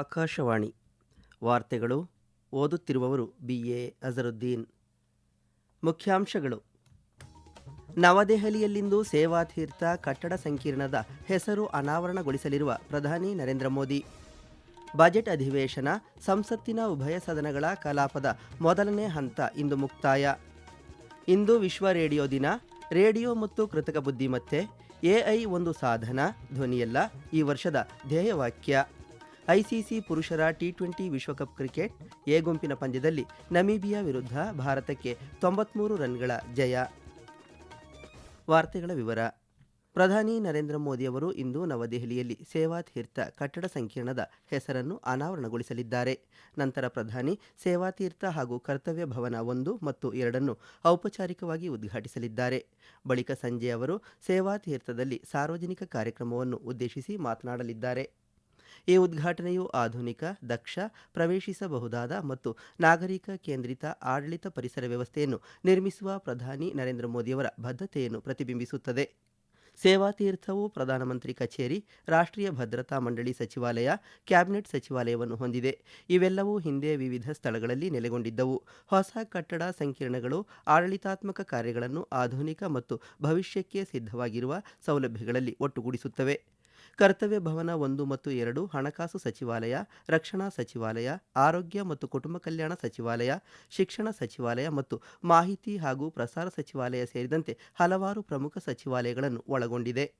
ಆಕಾಶವಾಣಿ. ವಾರ್ತೆಗಳು ಓದುತ್ತಿರುವವರು B. A. Azharuddin. ಮುಖ್ಯಾಂಶಗಳು. ನವದೆಹಲಿಯಲ್ಲಿಂದು ಸೇವಾತೀರ್ಥ ಕಟ್ಟಡ ಸಂಕೀರ್ಣದ ಹೆಸರು ಅನಾವರಣಗೊಳಿಸಲಿರುವ ಪ್ರಧಾನಿ ನರೇಂದ್ರ ಮೋದಿ. ಬಜೆಟ್ ಅಧಿವೇಶನ ಸಂಸತ್ತಿನ ಉಭಯ ಸದನಗಳ ಕಲಾಪದ ಮೊದಲನೇ ಹಂತ ಇಂದು ಮುಕ್ತಾಯ. ಇಂದು ವಿಶ್ವ ರೇಡಿಯೋ ದಿನ. ರೇಡಿಯೋ ಮತ್ತು ಕೃತಕ ಬುದ್ಧಿಮತ್ತೆ. ಎಐ ಒಂದು ಸಾಧನ, ಧ್ವನಿಯಲ್ಲ ಈ ವರ್ಷದ ಧ್ಯೇಯವಾಕ್ಯ. ಐಸಿಸಿ ಪುರುಷರ ಟಿ ಟ್ವೆಂಟಿ ವಿಶ್ವಕಪ್ ಕ್ರಿಕೆಟ್ ಎ ಗುಂಪಿನ ಪಂದ್ಯದಲ್ಲಿ ನಮೀಬಿಯಾ ವಿರುದ್ಧ ಭಾರತಕ್ಕೆ ತೊಂಬತ್ಮೂರು ರನ್ಗಳ ಜಯ. ವಾರ್ತೆಗಳ ವಿವರ. ಪ್ರಧಾನಿ ನರೇಂದ್ರ ಮೋದಿಯವರು ಇಂದು ನವದೆಹಲಿಯಲ್ಲಿ ಸೇವಾತೀರ್ಥ ಕಟ್ಟಡ ಸಂಕೀರ್ಣದ ಹೆಸರನ್ನು ಅನಾವರಣಗೊಳಿಸಲಿದ್ದಾರೆ. ನಂತರ ಪ್ರಧಾನಿ ಸೇವಾತೀರ್ಥ ಹಾಗೂ ಕರ್ತವ್ಯ ಭವನ ಒಂದು ಮತ್ತು ಎರಡನ್ನು ಔಪಚಾರಿಕವಾಗಿ ಉದ್ಘಾಟಿಸಲಿದ್ದಾರೆ. ಬಳಿಕ ಸಂಜೆ ಅವರು ಸೇವಾತೀರ್ಥದಲ್ಲಿ ಸಾರ್ವಜನಿಕ ಕಾರ್ಯಕ್ರಮವನ್ನು ಉದ್ದೇಶಿಸಿ ಮಾತನಾಡಲಿದ್ದಾರೆ. ಈ ಉದ್ಘಾಟನೆಯು ಆಧುನಿಕ, ದಕ್ಷ, ಪ್ರವೇಶಿಸಬಹುದಾದ ಮತ್ತು ನಾಗರಿಕ ಕೇಂದ್ರಿತ ಆಡಳಿತ ಪರಿಸರ ವ್ಯವಸ್ಥೆಯನ್ನು ನಿರ್ಮಿಸುವ ಪ್ರಧಾನಿ ನರೇಂದ್ರ ಮೋದಿಯವರ ಬದ್ಧತೆಯನ್ನು ಪ್ರತಿಬಿಂಬಿಸುತ್ತದೆ. ಸೇವಾ ತೀರ್ಥವು ಪ್ರಧಾನಮಂತ್ರಿ ಕಚೇರಿ, ರಾಷ್ಟ್ರೀಯ ಭದ್ರತಾ ಮಂಡಳಿ ಸಚಿವಾಲಯ, ಕ್ಯಾಬಿನೆಟ್ ಸಚಿವಾಲಯವನ್ನು ಹೊಂದಿದೆ. ಇವೆಲ್ಲವೂ ಹಿಂದೆ ವಿವಿಧ ಸ್ಥಳಗಳಲ್ಲಿ ನೆಲೆಗೊಂಡಿದ್ದವು. ಹೊಸ ಕಟ್ಟಡ ಸಂಕೀರ್ಣಗಳು, ಆಡಳಿತಾತ್ಮಕ ಕಾರ್ಯಗಳನ್ನು ಆಧುನಿಕ ಮತ್ತು ಭವಿಷ್ಯಕ್ಕೆ ಸಿದ್ಧವಾಗಿರುವ ಸೌಲಭ್ಯಗಳಲ್ಲಿ ಒಟ್ಟುಗೂಡಿಸುತ್ತವೆ. ಕರ್ತವ್ಯ ಭವನ ಒಂದು ಮತ್ತು ಎರಡು, ಹಣಕಾಸು ಸಚಿವಾಲಯ, ರಕ್ಷಣಾ ಸಚಿವಾಲಯ, ಆರೋಗ್ಯ ಮತ್ತು ಕುಟುಂಬ ಕಲ್ಯಾಣ ಸಚಿವಾಲಯ, ಶಿಕ್ಷಣ ಸಚಿವಾಲಯ ಮತ್ತು ಮಾಹಿತಿ ಹಾಗೂ ಪ್ರಸಾರ ಸಚಿವಾಲಯ ಸೇರಿದಂತೆ ಹಲವಾರು ಪ್ರಮುಖ ಸಚಿವಾಲಯಗಳನ್ನು ಒಳಗೊಂಡಿದೆ.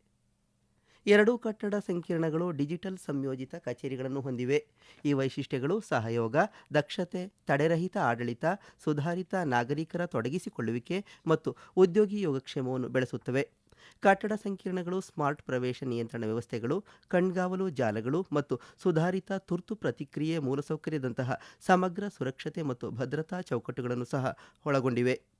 ಎರಡೂ ಕಟ್ಟಡ ಸಂಕೀರ್ಣಗಳು ಡಿಜಿಟಲ್ ಸಂಯೋಜಿತ ಕಚೇರಿಗಳನ್ನು ಹೊಂದಿವೆ. ಈ ವೈಶಿಷ್ಟ್ಯಗಳು ಸಹಯೋಗ, ದಕ್ಷತೆ, ತಡೆರಹಿತ ಆಡಳಿತ, ಸುಧಾರಿತ ನಾಗರಿಕರ ತೊಡಗಿಸಿಕೊಳ್ಳುವಿಕೆ ಮತ್ತು ಉದ್ಯೋಗಿ ಯೋಗಕ್ಷೇಮವನ್ನು ಬೆಳೆಸುತ್ತವೆ. ಕಟ್ಟಡ ಸಂಕೀರ್ಣಗಳು, ಸ್ಮಾರ್ಟ್ ಪ್ರವೇಶ ನಿಯಂತ್ರಣ ವ್ಯವಸ್ಥೆಗಳು, ಕಣ್ಗಾವಲು ಜಾಲಗಳು ಮತ್ತು ಸುಧಾರಿತ ತುರ್ತು ಪ್ರತಿಕ್ರಿಯೆ ಮೂಲಸೌಕರ್ಯದಂತಹ ಸಮಗ್ರ ಸುರಕ್ಷತೆ ಮತ್ತು ಭದ್ರತಾ ಚೌಕಟ್ಟುಗಳನ್ನು ಸಹ ಒಳಗೊಂಡಿವೆ.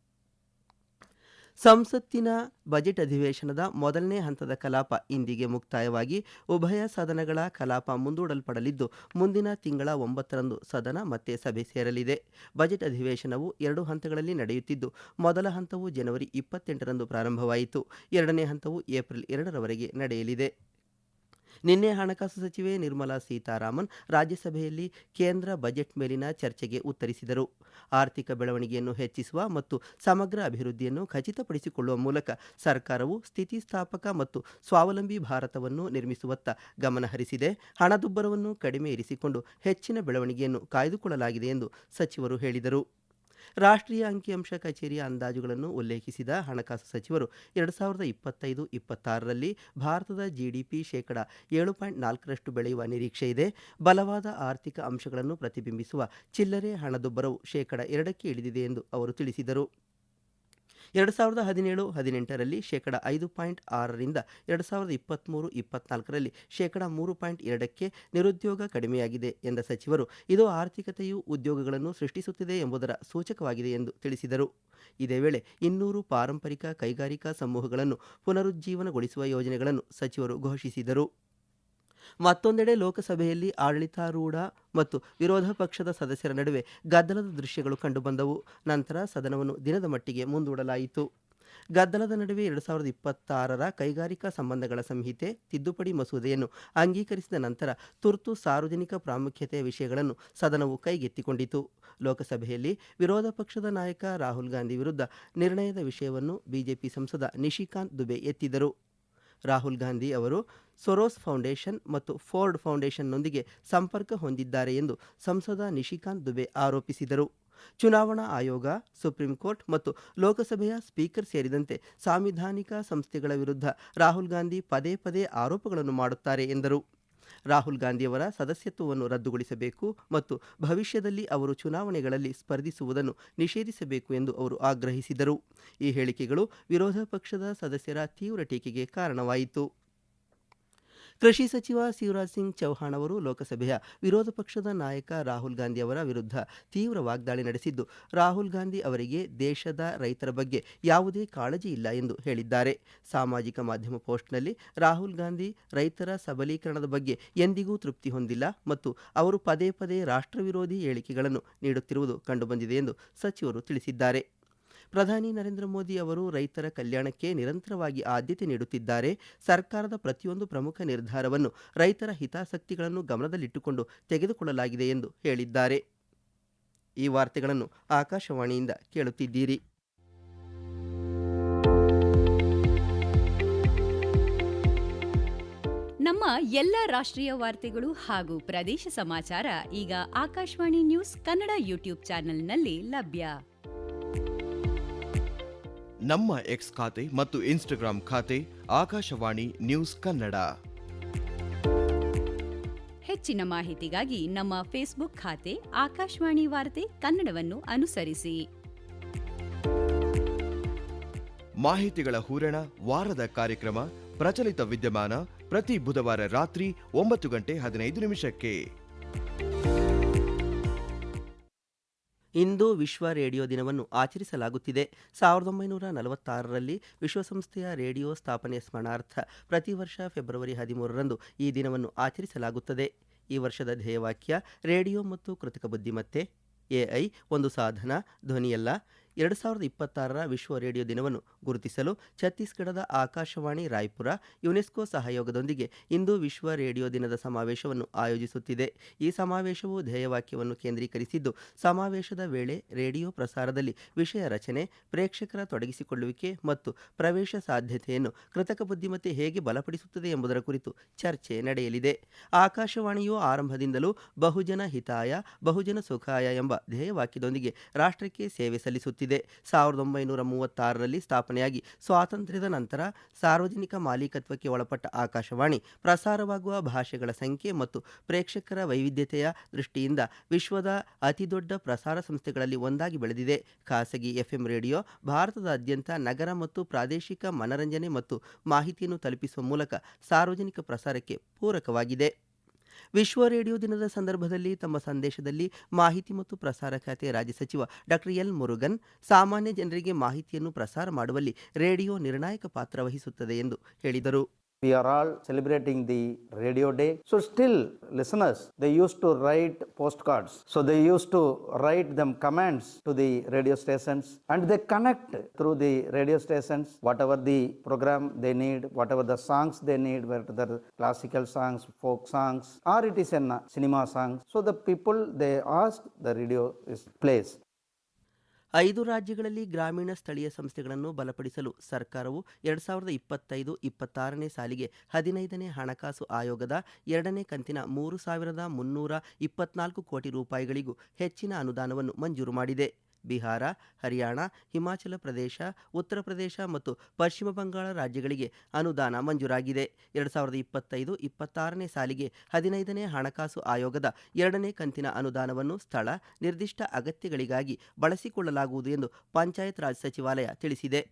ಸಂಸತ್ತಿನ ಬಜೆಟ್ ಅಧಿವೇಶನದ ಮೊದಲನೇ ಹಂತದ ಕಲಾಪ ಇಂದಿಗೆ ಮುಕ್ತಾಯವಾಗಿ ಉಭಯ ಸದನಗಳ ಕಲಾಪ ಮುಂದೂಡಲ್ಪಡಲಿದ್ದು, ಮುಂದಿನ ತಿಂಗಳ ಒಂಬತ್ತರಂದು ಸದನ ಮತ್ತೆ ಸಭೆ ಸೇರಲಿದೆ. ಬಜೆಟ್ ಅಧಿವೇಶನವು ಎರಡು ಹಂತಗಳಲ್ಲಿ ನಡೆಯುತ್ತಿದ್ದು, ಮೊದಲ ಹಂತವು ಜನವರಿ ಇಪ್ಪತ್ತೆಂಟರಂದು ಪ್ರಾರಂಭವಾಯಿತು. ಎರಡನೇ ಹಂತವು ಏಪ್ರಿಲ್ ಎರಡರವರೆಗೆ ನಡೆಯಲಿದೆ. ನಿನ್ನೆ ಹಣಕಾಸು ಸಚಿವೆ ನಿರ್ಮಲಾ ಸೀತಾರಾಮನ್ ರಾಜ್ಯಸಭೆಯಲ್ಲಿ ಕೇಂದ್ರ ಬಜೆಟ್ ಮೇಲಿನ ಚರ್ಚೆಗೆ ಉತ್ತರಿಸಿದರು. ಆರ್ಥಿಕ ಬೆಳವಣಿಗೆಯನ್ನು ಹೆಚ್ಚಿಸುವ ಮತ್ತು ಸಮಗ್ರ ಅಭಿವೃದ್ಧಿಯನ್ನು ಖಚಿತಪಡಿಸಿಕೊಳ್ಳುವ ಮೂಲಕ ಸರ್ಕಾರವು ಸ್ಥಿತಿಸ್ಥಾಪಕ ಮತ್ತು ಸ್ವಾವಲಂಬಿ ಭಾರತವನ್ನು ನಿರ್ಮಿಸುವತ್ತ ಗಮನಹರಿಸಿದೆ ಹಣದುಬ್ಬರವನ್ನು ಕಡಿಮೆ ಇರಿಸಿಕೊಂಡು ಹೆಚ್ಚಿನ ಬೆಳವಣಿಗೆಯನ್ನು ಕಾಯ್ದುಕೊಳ್ಳಲಾಗಿದೆ ಎಂದು ಸಚಿವರು ಹೇಳಿದರು. ರಾಷ್ಟ್ರೀಯ ಅಂಕಿಅಂಶ ಕಚೇರಿಯ ಅಂದಾಜುಗಳನ್ನು ಉಲ್ಲೇಖಿಸಿದ ಹಣಕಾಸು ಸಚಿವರು, ಎರಡು ಸಾವಿರದ ಇಪ್ಪತ್ತೈದು ಇಪ್ಪತ್ತಾರರಲ್ಲಿ ಭಾರತದ ಜಿಡಿಪಿ ಶೇಕಡಾ ಏಳು ಪಾಯಿಂಟ್ ನಾಲ್ಕರಷ್ಟು ಬೆಳೆಯುವ ನಿರೀಕ್ಷೆ ಇದೆ. ಬಲವಾದ ಆರ್ಥಿಕ ಅಂಶಗಳನ್ನು ಪ್ರತಿಬಿಂಬಿಸುವ ಚಿಲ್ಲರೆ ಹಣದುಬ್ಬರವು ಶೇಕಡಾ ಎರಡಕ್ಕೆ ಇಳಿದಿದೆ ಎಂದು ಅವರು ತಿಳಿಸಿದರು. ಎರಡು ಸಾವಿರದ ಹದಿನೇಳು ಹದಿನೆಂಟರಲ್ಲಿ ಶೇಕಡ ಐದು ಪಾಯಿಂಟ್ ಆರರಿಂದ ಎರಡು ಸಾವಿರದ ಇಪ್ಪತ್ತ್ಮೂರು ಇಪ್ಪತ್ನಾಲ್ಕರಲ್ಲಿ ಶೇಕಡ ಮೂರು ಪಾಯಿಂಟ್ ಎರಡಕ್ಕೆ ನಿರುದ್ಯೋಗ ಕಡಿಮೆಯಾಗಿದೆ ಎಂದ ಸಚಿವರು. ಇದು ಆರ್ಥಿಕತೆಯು ಉದ್ಯೋಗಗಳನ್ನು ಸೃಷ್ಟಿಸುತ್ತಿದೆ ಎಂಬುದರ ಸೂಚಕವಾಗಿದೆ ಎಂದು ತಿಳಿಸಿದರು. ಇದೇ ವೇಳೆ ಇನ್ನೂರು ಪಾರಂಪರಿಕ ಕೈಗಾರಿಕಾ ಸಮೂಹಗಳನ್ನು ಪುನರುಜ್ಜೀವನಗೊಳಿಸುವ ಯೋಜನೆಗಳನ್ನು ಸಚಿವರು ಘೋಷಿಸಿದರು. ಮತ್ತೊಂದೆಡೆ ಲೋಕಸಭೆಯಲ್ಲಿ ಆಡಳಿತಾರೂಢ ಮತ್ತು ವಿರೋಧ ಪಕ್ಷದ ಸದಸ್ಯರ ನಡುವೆ ಗದ್ದಲದ ದೃಶ್ಯಗಳು ಕಂಡುಬಂದವು. ನಂತರ ಸದನವನ್ನು ದಿನದ ಮಟ್ಟಿಗೆ ಮುಂದೂಡಲಾಯಿತು. ಗದ್ದಲದ ನಡುವೆ ಎರಡು ಸಾವಿರದ ಇಪ್ಪತ್ತಾರರ ಕೈಗಾರಿಕಾ ಸಂಬಂಧಗಳ ಸಂಹಿತೆ, ತಿದ್ದುಪಡಿ ಮಸೂದೆಯನ್ನು ಅಂಗೀಕರಿಸಿದ ನಂತರ ತುರ್ತು ಸಾರ್ವಜನಿಕ ಪ್ರಾಮುಖ್ಯತೆಯ ವಿಷಯಗಳನ್ನು ಸದನವು ಕೈಗೆತ್ತಿಕೊಂಡಿತು. ಲೋಕಸಭೆಯಲ್ಲಿ ವಿರೋಧ ಪಕ್ಷದ ನಾಯಕ ರಾಹುಲ್ ಗಾಂಧಿ ವಿರುದ್ಧ ನಿರ್ಣಯದ ವಿಷಯವನ್ನು ಬಿಜೆಪಿ ಸಂಸದ ನಿಶಿಕಾಂತ್ ದುಬೆ ಎತ್ತಿದರು. ರಾಹುಲ್ ಗಾಂಧಿ ಅವರು ಸೊರೋಸ್ ಫೌಂಡೇಶನ್ ಮತ್ತು ಫೋರ್ಡ್ ಫೌಂಡೇಶನ್ನೊಂದಿಗೆ ಸಂಪರ್ಕ ಹೊಂದಿದ್ದಾರೆ ಎಂದು ಸಂಸದ ನಿಶಿಕಾಂತ್ ದುಬೆ ಆರೋಪಿಸಿದರು. ಚುನಾವಣಾ ಆಯೋಗ, ಸುಪ್ರೀಂ ಕೋರ್ಟ್ ಮತ್ತು ಲೋಕಸಭೆಯ ಸ್ಪೀಕರ್ ಸೇರಿದಂತೆ ಸಾಂವಿಧಾನಿಕ ಸಂಸ್ಥೆಗಳ ವಿರುದ್ಧ ರಾಹುಲ್ ಗಾಂಧಿ ಪದೇ ಪದೇ ಆರೋಪಗಳನ್ನು ಮಾಡುತ್ತಾರೆ ಎಂದರು. ರಾಹುಲ್ ಗಾಂಧಿಯವರ ಸದಸ್ಯತ್ವವನ್ನು ರದ್ದುಗೊಳಿಸಬೇಕು ಮತ್ತು ಭವಿಷ್ಯದಲ್ಲಿ ಅವರು ಚುನಾವಣೆಗಳಲ್ಲಿ ಸ್ಪರ್ಧಿಸುವುದನ್ನು ನಿಷೇಧಿಸಬೇಕು ಎಂದು ಅವರು ಆಗ್ರಹಿಸಿದರು. ಈ ಹೇಳಿಕೆಗಳು ವಿರೋಧ ಪಕ್ಷದ ಸದಸ್ಯರ ತೀವ್ರ ಟೀಕೆಗೆ ಕಾರಣವಾಯಿತು. ಕೃಷಿ ಸಚಿವ ಶಿವರಾಜ್ ಸಿಂಗ್ ಚೌಹಾಣ್ ಅವರು ಲೋಕಸಭೆಯ ವಿರೋಧ ಪಕ್ಷದ ನಾಯಕ ರಾಹುಲ್ ಗಾಂಧಿ ಅವರ ವಿರುದ್ಧ ತೀವ್ರ ವಾಗ್ದಾಳಿ ನಡೆಸಿದ್ದು, ರಾಹುಲ್ ಗಾಂಧಿ ಅವರಿಗೆ ದೇಶದ ರೈತರ ಬಗ್ಗೆ ಯಾವುದೇ ಕಾಳಜಿ ಇಲ್ಲ ಎಂದು ಹೇಳಿದ್ದಾರೆ. ಸಾಮಾಜಿಕ ಮಾಧ್ಯಮ ಪೋಸ್ಟ್ನಲ್ಲಿ ರಾಹುಲ್ ಗಾಂಧಿ ರೈತರ ಸಬಲೀಕರಣದ ಬಗ್ಗೆ ಎಂದಿಗೂ ತೃಪ್ತಿ ಹೊಂದಿಲ್ಲ ಮತ್ತು ಅವರು ಪದೇ ಪದೇ ರಾಷ್ಟ್ರ ವಿರೋಧಿ ಹೇಳಿಕೆಗಳನ್ನು ನೀಡುತ್ತಿರುವುದು ಕಂಡುಬಂದಿದೆ ಎಂದು ಸಚಿವರು ತಿಳಿಸಿದ್ದಾರೆ. ಪ್ರಧಾನಿ ನರೇಂದ್ರ ಮೋದಿ ಅವರು ರೈತರ ಕಲ್ಯಾಣಕ್ಕೆ ನಿರಂತರವಾಗಿ ಆದ್ಯತೆ ನೀಡುತ್ತಿದ್ದಾರೆ. ಸರ್ಕಾರದ ಪ್ರತಿಯೊಂದು ಪ್ರಮುಖ ನಿರ್ಧಾರವನ್ನು ರೈತರ ಹಿತಾಸಕ್ತಿಗಳನ್ನು ಗಮನದಲ್ಲಿಟ್ಟುಕೊಂಡು ತೆಗೆದುಕೊಳ್ಳಲಾಗಿದೆ ಎಂದು ಹೇಳಿದ್ದಾರೆ. ಈ ವಾರ್ತೆಗಳನ್ನು ಆಕಾಶವಾಣಿಯಿಂದ ಕೇಳುತ್ತಿದ್ದೀರಿ. ನಮ್ಮ ಎಲ್ಲ ರಾಷ್ಟ್ರೀಯ ವಾರ್ತೆಗಳು ಹಾಗೂ ಪ್ರದೇಶ ಸಮಾಚಾರ ಈಗ ಆಕಾಶವಾಣಿ ನ್ಯೂಸ್ ಕನ್ನಡ ಯೂಟ್ಯೂಬ್ ಚಾನೆಲ್ನಲ್ಲಿ ಲಭ್ಯ. ನಮ್ಮ ಎಕ್ಸ್ ಖಾತೆ ಮತ್ತು ಇನ್ಸ್ಟಾಗ್ರಾಂ ಖಾತೆ ಆಕಾಶವಾಣಿ ನ್ಯೂಸ್ ಕನ್ನಡ. ಹೆಚ್ಚಿನ ಮಾಹಿತಿಗಾಗಿ ನಮ್ಮ ಫೇಸ್ಬುಕ್ ಖಾತೆ ಆಕಾಶವಾಣಿ ವಾರ್ತೆ ಕನ್ನಡವನ್ನು ಅನುಸರಿಸಿ. ಮಾಹಿತಿಗಳ ಹೂರಣ ವಾರದ ಕಾರ್ಯಕ್ರಮ ಪ್ರಚಲಿತ ವಿದ್ಯಮಾನ ಪ್ರತಿ ಬುಧವಾರ ರಾತ್ರಿ ಒಂಬತ್ತು ಗಂಟೆ ಹದಿನೈದು ನಿಮಿಷಕ್ಕೆ. ಇಂದು ವಿಶ್ವ ರೇಡಿಯೋ ದಿನವನ್ನು ಆಚರಿಸಲಾಗುತ್ತಿದೆ. ಸಾವಿರದ ಒಂಬೈನೂರ ನಲವತ್ತಾರರಲ್ಲಿ ವಿಶ್ವಸಂಸ್ಥೆಯ ರೇಡಿಯೋ ಸ್ಥಾಪನೆ ಸ್ಮರಣಾರ್ಥ ಪ್ರತಿ ವರ್ಷ ಫೆಬ್ರವರಿ ಹದಿಮೂರರಂದು ಈ ದಿನವನ್ನು ಆಚರಿಸಲಾಗುತ್ತದೆ. ಈ ವರ್ಷದ ಧ್ಯೇಯವಾಕ್ಯ, ರೇಡಿಯೋ ಮತ್ತು ಕೃತಕ ಬುದ್ಧಿಮತ್ತೆ ಎಐ ಒಂದು ಸಾಧನ, ಧ್ವನಿಯಲ್ಲ. ಎರಡು ಸಾವಿರದ ಇಪ್ಪತ್ತಾರರ ವಿಶ್ವ ರೇಡಿಯೋ ದಿನವನ್ನು ಗುರುತಿಸಲು ಛತ್ತೀಸ್ಗಢದ ಆಕಾಶವಾಣಿ, ರಾಯ್ಪುರ, ಯುನೆಸ್ಕೋ ಸಹಯೋಗದೊಂದಿಗೆ ಇಂದು ವಿಶ್ವ ರೇಡಿಯೋ ದಿನದ ಸಮಾವೇಶವನ್ನು ಆಯೋಜಿಸುತ್ತಿದೆ. ಈ ಸಮಾವೇಶವು ಧ್ಯೇಯವಾಕ್ಯವನ್ನು ಕೇಂದ್ರೀಕರಿಸಿದ್ದು, ಸಮಾವೇಶದ ವೇಳೆ ರೇಡಿಯೋ ಪ್ರಸಾರದಲ್ಲಿ ವಿಷಯ ರಚನೆ, ಪ್ರೇಕ್ಷಕರ ತೊಡಗಿಸಿಕೊಳ್ಳುವಿಕೆ ಮತ್ತು ಪ್ರವೇಶ ಸಾಧ್ಯತೆಯನ್ನು ಕೃತಕ ಬುದ್ಧಿಮತ್ತೆ ಹೇಗೆ ಬಲಪಡಿಸುತ್ತದೆ ಎಂಬುದರ ಕುರಿತು ಚರ್ಚೆ ನಡೆಯಲಿದೆ. ಆಕಾಶವಾಣಿಯು ಆರಂಭದಿಂದಲೂ ಬಹುಜನ ಹಿತಾಯ, ಬಹುಜನ ಸುಖಾಯ ಎಂಬ ಧ್ಯೇಯವಾಕ್ಯದೊಂದಿಗೆ ರಾಷ್ಟ್ರಕ್ಕೆ ಸೇವೆ ಸಲ್ಲಿಸುತ್ತಿದೆ. ಸಾವಿರದ ಒಂಬೈನೂರ ಮೂವತ್ತಾರರಲ್ಲಿ ಸ್ಥಾಪನೆಯಾಗಿ ಸ್ವಾತಂತ್ರ್ಯದ ನಂತರ ಸಾರ್ವಜನಿಕ ಮಾಲೀಕತ್ವಕ್ಕೆ ಒಳಪಟ್ಟ ಆಕಾಶವಾಣಿ ಪ್ರಸಾರವಾಗುವ ಭಾಷೆಗಳ ಸಂಖ್ಯೆ ಮತ್ತು ಪ್ರೇಕ್ಷಕರ ವೈವಿಧ್ಯತೆಯ ದೃಷ್ಟಿಯಿಂದ ವಿಶ್ವದ ಅತಿದೊಡ್ಡ ಪ್ರಸಾರ ಸಂಸ್ಥೆಗಳಲ್ಲಿ ಒಂದಾಗಿ ಬೆಳೆದಿದೆ. ಖಾಸಗಿ ಎಫ್ಎಂ ರೇಡಿಯೋ ಭಾರತದಾದ್ಯಂತ ನಗರ ಮತ್ತು ಪ್ರಾದೇಶಿಕ ಮನರಂಜನೆ ಮತ್ತು ಮಾಹಿತಿಯನ್ನು ತಲುಪಿಸುವ ಮೂಲಕ ಸಾರ್ವಜನಿಕ ಪ್ರಸಾರಕ್ಕೆ ಪೂರಕವಾಗಿದೆ. ವಿಶ್ವ ರೇಡಿಯೋ ದಿನದ ಸಂದರ್ಭದಲ್ಲಿ ತಮ್ಮ ಸಂದೇಶದಲ್ಲಿ ಮಾಹಿತಿ ಮತ್ತು ಪ್ರಸಾರ ಖಾತೆ ರಾಜ್ಯ ಸಚಿವ ಡಾಕ್ಟರ್ ಎಲ್. ಮುರುಗನ್ ಸಾಮಾನ್ಯ ಜನರಿಗೆ ಮಾಹಿತಿಯನ್ನು ಪ್ರಸಾರ ಮಾಡುವಲ್ಲಿ ರೇಡಿಯೋ ನಿರ್ಣಾಯಕ ಪಾತ್ರ ವಹಿಸುತ್ತದೆ ಎಂದು ಹೇಳಿದರು. We are all celebrating the radio day. So still listeners, they used to write postcards. So they used to write them commands to the radio stations and they connect through the radio stations whatever the program they need, whatever the songs they need, whether the classical songs, folk songs, or it is a cinema song. So the people they ask the radio is plays. ಐದು ರಾಜ್ಯಗಳಲ್ಲಿ ಗ್ರಾಮೀಣ ಸ್ಥಳೀಯ ಸಂಸ್ಥೆಗಳನ್ನು ಬಲಪಡಿಸಲು ಸರ್ಕಾರವು ಎರಡು ಸಾವಿರದ ಇಪ್ಪತ್ತೈದು ಇಪ್ಪತ್ತಾರನೇ ಸಾಲಿಗೆ ಹದಿನೈದನೇ ಹಣಕಾಸು ಆಯೋಗದ ಎರಡನೇ ಕಂತಿನ ಮೂರು ಸಾವಿರದ ಮುನ್ನೂರ ಇಪ್ಪತ್ನಾಲ್ಕು ಕೋಟಿ ರೂಪಾಯಿಗಳಿಗೂ ಹೆಚ್ಚಿನ ಅನುದಾನವನ್ನು ಮಂಜೂರು ಮಾಡಿದೆ. ಬಿಹಾರ, ಹರಿಯಾಣ, ಹಿಮಾಚಲ ಪ್ರದೇಶ, ಉತ್ತರ ಪ್ರದೇಶ ಮತ್ತು ಪಶ್ಚಿಮ ಬಂಗಾಳ ರಾಜ್ಯಗಳಿಗೆ ಅನುದಾನ ಮಂಜೂರಾಗಿದೆ. ಎರಡು ಸಾವಿರದ ಇಪ್ಪತ್ತೈದು ಇಪ್ಪತ್ತಾರನೇ ಸಾಲಿಗೆ ಹದಿನೈದನೇ ಹಣಕಾಸು ಆಯೋಗದ ಎರಡನೇ ಕಂತಿನ ಅನುದಾನವನ್ನು ಸ್ಥಳ ನಿರ್ದಿಷ್ಟ ಅಗತ್ಯಗಳಿಗಾಗಿ ಬಳಸಿಕೊಳ್ಳಲಾಗುವುದು ಎಂದು ಪಂಚಾಯತ್ ರಾಜ್ ಸಚಿವಾಲಯ ತಿಳಿಸಿದೆ.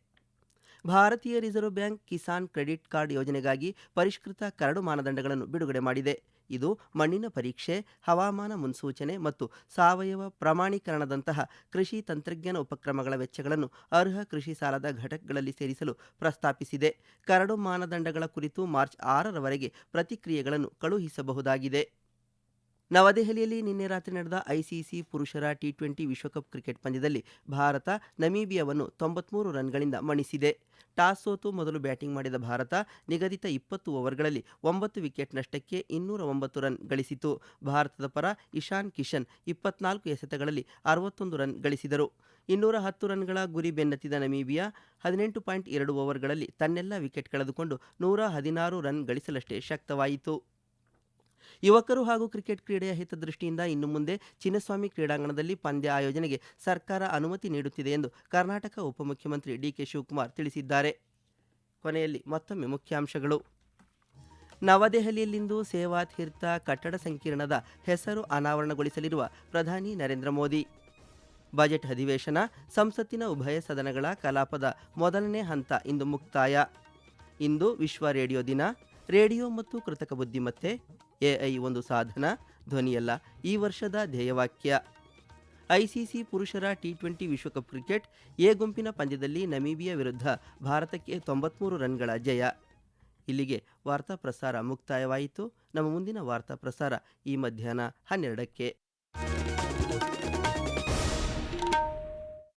ಭಾರತೀಯ reserve bank Kisan credit card ಯೋಜನೆಗಾಗಿ ಪರಿಷ್ಕೃತ ಕರಡು ಮಾನದಂಡಗಳನ್ನು ಬಿಡುಗಡೆ ಮಾಡಿದೆ. ಇದು ಮಣ್ಣಿನ ಪರೀಕ್ಷೆ, ಹವಾಮಾನ ಮುನ್ಸೂಚನೆ ಮತ್ತು ಸಾವಯವ ಪ್ರಮಾಣೀಕರಣದಂತಹ ಕೃಷಿ ತಂತ್ರಜ್ಞಾನ ಉಪಕ್ರಮಗಳ ವೆಚ್ಚಗಳನ್ನು ಅರ್ಹ ಕೃಷಿ ಸಾಲದ ಘಟಕಗಳಲ್ಲಿ ಸೇರಿಸಲು ಪ್ರಸ್ತಾಪಿಸಿದೆ. ಕರಡು ಮಾನದಂಡಗಳ ಕುರಿತು ಮಾರ್ಚ್ ಆರರವರೆಗೆ ಪ್ರತಿಕ್ರಿಯೆಗಳನ್ನು ಕಳುಹಿಸಬಹುದಾಗಿದೆ. ನವದೆಹಲಿಯಲ್ಲಿ ನಿನ್ನೆ ರಾತ್ರಿ ನಡೆದ ಐಸಿಸಿ ಪುರುಷರ ಟಿ ಟ್ವೆಂಟಿ ವಿಶ್ವಕಪ್ ಕ್ರಿಕೆಟ್ ಪಂದ್ಯದಲ್ಲಿ ಭಾರತ, ನಮೀಬಿಯಾವನ್ನು ತೊಂಬತ್ಮೂರು ರನ್ಗಳಿಂದ ಮಣಿಸಿದೆ. ಟಾಸ್ ಸೋತು ಮೊದಲು ಬ್ಯಾಟಿಂಗ್ ಮಾಡಿದ ಭಾರತ ನಿಗದಿತ ಇಪ್ಪತ್ತು ಓವರ್ಗಳಲ್ಲಿ ಒಂಬತ್ತು ವಿಕೆಟ್ ನಷ್ಟಕ್ಕೆ ಇನ್ನೂರ ಒಂಬತ್ತು ರನ್ ಗಳಿಸಿತು. ಭಾರತದ ಪರ ಇಶಾನ್ ಕಿಶನ್ ಇಪ್ಪತ್ನಾಲ್ಕು ಎಸೆತಗಳಲ್ಲಿ ಅರವತ್ತೊಂದು ರನ್ ಗಳಿಸಿದರು. ಇನ್ನೂರ ಹತ್ತು ರನ್ಗಳ ಗುರಿ ಬೆನ್ನತ್ತಿದ ನಮೀಬಿಯಾ ಹದಿನೆಂಟು ಪಾಯಿಂಟ್ ಎರಡು ಓವರ್ಗಳಲ್ಲಿ ತನ್ನೆಲ್ಲ ವಿಕೆಟ್ ಕಳೆದುಕೊಂಡು ನೂರ ಹದಿನಾರು ರನ್ ಗಳಿಸಲಷ್ಟೇ ಶಕ್ತವಾಯಿತು. ಯುವಕರು ಹಾಗೂ ಕ್ರಿಕೆಟ್ ಕ್ರೀಡೆಯ ಹಿತದೃಷ್ಟಿಯಿಂದ ಇನ್ನು ಮುಂದೆ ಚಿನ್ನಸ್ವಾಮಿ ಕ್ರೀಡಾಂಗಣದಲ್ಲಿ ಪಂದ್ಯ ಆಯೋಜನೆಗೆ ಸರ್ಕಾರ ಅನುಮತಿ ನೀಡುತ್ತಿದೆ ಎಂದು ಕರ್ನಾಟಕ ಉಪಮುಖ್ಯಮಂತ್ರಿ ಡಿಕೆ ಶಿವಕುಮಾರ್ ತಿಳಿಸಿದ್ದಾರೆ. ಕೊನೆಯಲ್ಲಿ ಮತ್ತೊಮ್ಮೆ ಮುಖ್ಯಾಂಶಗಳು. ನವದೆಹಲಿಯಲ್ಲಿಂದು ಸೇವಾ ತೀರ್ಥ ಕಟ್ಟಡ ಸಂಕೀರ್ಣದ ಹೆಸರು ಅನಾವರಣಗೊಳಿಸಲಿರುವ ಪ್ರಧಾನಿ ನರೇಂದ್ರ ಮೋದಿ. ಬಜೆಟ್ ಅಧಿವೇಶನ ಸಂಸತ್ತಿನ ಉಭಯ ಸದನಗಳ ಕಲಾಪದ ಮೊದಲನೇ ಹಂತ ಇಂದು ಮುಕ್ತಾಯ. ಇಂದು ವಿಶ್ವ ರೇಡಿಯೋ ದಿನ. ರೇಡಿಯೋ ಮತ್ತು ಕೃತಕ ಬುದ್ಧಿಮತ್ತೆ. ಎಐ ಒಂದು ಸಾಧನ ಧ್ವನಿಯಲ್ಲ ಈ ವರ್ಷದ ಧ್ಯೇಯವಾಕ್ಯ ಐಸಿಸಿ ಪುರುಷರ ಟಿ ಟ್ವೆಂಟಿ ವಿಶ್ವಕಪ್ ಕ್ರಿಕೆಟ್, ಎ ಗುಂಪಿನ ಪಂದ್ಯದಲ್ಲಿ ನಮೀಬಿಯಾ ವಿರುದ್ಧ ಭಾರತಕ್ಕೆ ತೊಂಬತ್ಮೂರು ರನ್ಗಳ ಜಯ. ಇಲ್ಲಿಗೆ ವಾರ್ತಾ ಪ್ರಸಾರ ಮುಕ್ತಾಯವಾಯಿತು. ನಮ್ಮ ಮುಂದಿನ ವಾರ್ತಾ ಪ್ರಸಾರ ಈ ಮಧ್ಯಾಹ್ನ ಹನ್ನೆರಡಕ್ಕೆ.